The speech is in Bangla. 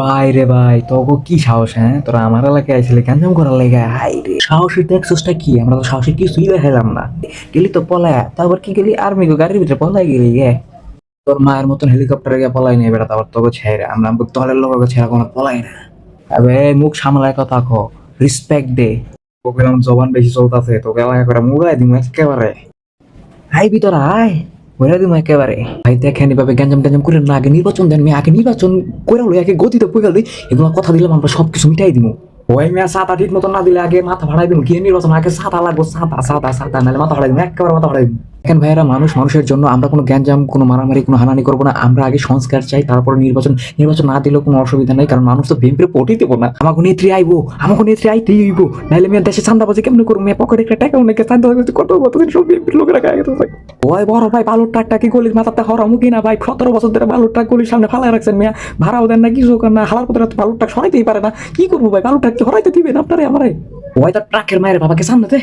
ভাই রে ভাই, তোকে কি সাহস হ্যাঁ? তোরা আমার এলাকায় আইসলে গ্যাঞ্জাম করার লেগে, হাই রে। সাহসের দেখছোসটা কি? আমরা তো সাহসের কিছুই দেখাইলাম না। গেলি তো পলায়, তারপর কি গেলি? আর্মি গাড়ির ভিতরে পলাই গেলি গে। তোর মায়ের মতন হেলিকপ্টারে গিয়ে পলাই নিয়ে বেড়া তারপর তোকে ছেড়ে আমরা আমাকে তলের লোক ছেড়া কোনো পলাই না। আবে, মুখ সামলায় কথা কো। রিসপেক্ট দে। তোকে জবান বেশি চলতেছে, তোকে এলাকা করে মুগাই দিমু একেবারে। আই ভিতর আয়। বলে দিমু একেবারে। ভাই, দেখেন এভাবে গ্যাঞ্জাম ট্যাঞ্জাম করে না আগে নির্বাচন দেন, মেয়ে আগে নির্বাচন করে হলো আগে গতিতে পড়ে গেল এগুলো কথা দিলাম, আমরা সব কিছু মিটাই দিমু। ওই মেয়ে সাতা ঠিক মতো না দিলে আগে মাথা ভাড়াই দিমু কি নির্বাচন, আগে সাতা লাগবো সাতা সাতা সাতা নাহলে মাথা ভাড়াই দিমু, একেবারে মাথা ভাড়াই দিমু। দেখেন ভাইয়েরা, মানুষ মানুষের জন্য আমরা কোনো গ্যাঞ্জাম, কোনো মারামারি, কোনো হানানি করব না, আমরা আগে সংস্কার চাই, তারপরে নির্বাচন। নির্বাচন না দিলেও কোনো অসুবিধা নেই, কারণ মানুষ তো ভেম্পে পটি দেবো না। আমাকে নেত্রী আইবো, আমাকে নেত্রী আইতেই হইব, নাহলে মেয়ের দেশে চান্দা বাজে কেমন করব? মেয়ে পকেটে একটা টাকা অনেকে চান্দা বাজে কত কতদিন সব ভেম্পির লোকেরা গায়ে থাকে। ওই বড় ভাই বালুর টাকটা কি গলির মাথাতে হরামু কিনা ভাই? সতেরো বছর ধরে বালুর ট্রাক গলির সামনে ফালাই রাখছেন মেয়া। ভাড়াও দেন না কিছু না। হালার পথে বালুর ট্রাক সরাইতেই পারে না। কি করব ভাই? বালুর ট্রাক কি হরাইতে দিবেন আপনারে আমারে? ওই তার ট্রাকের মায়ের বাবাকে সামনে দে।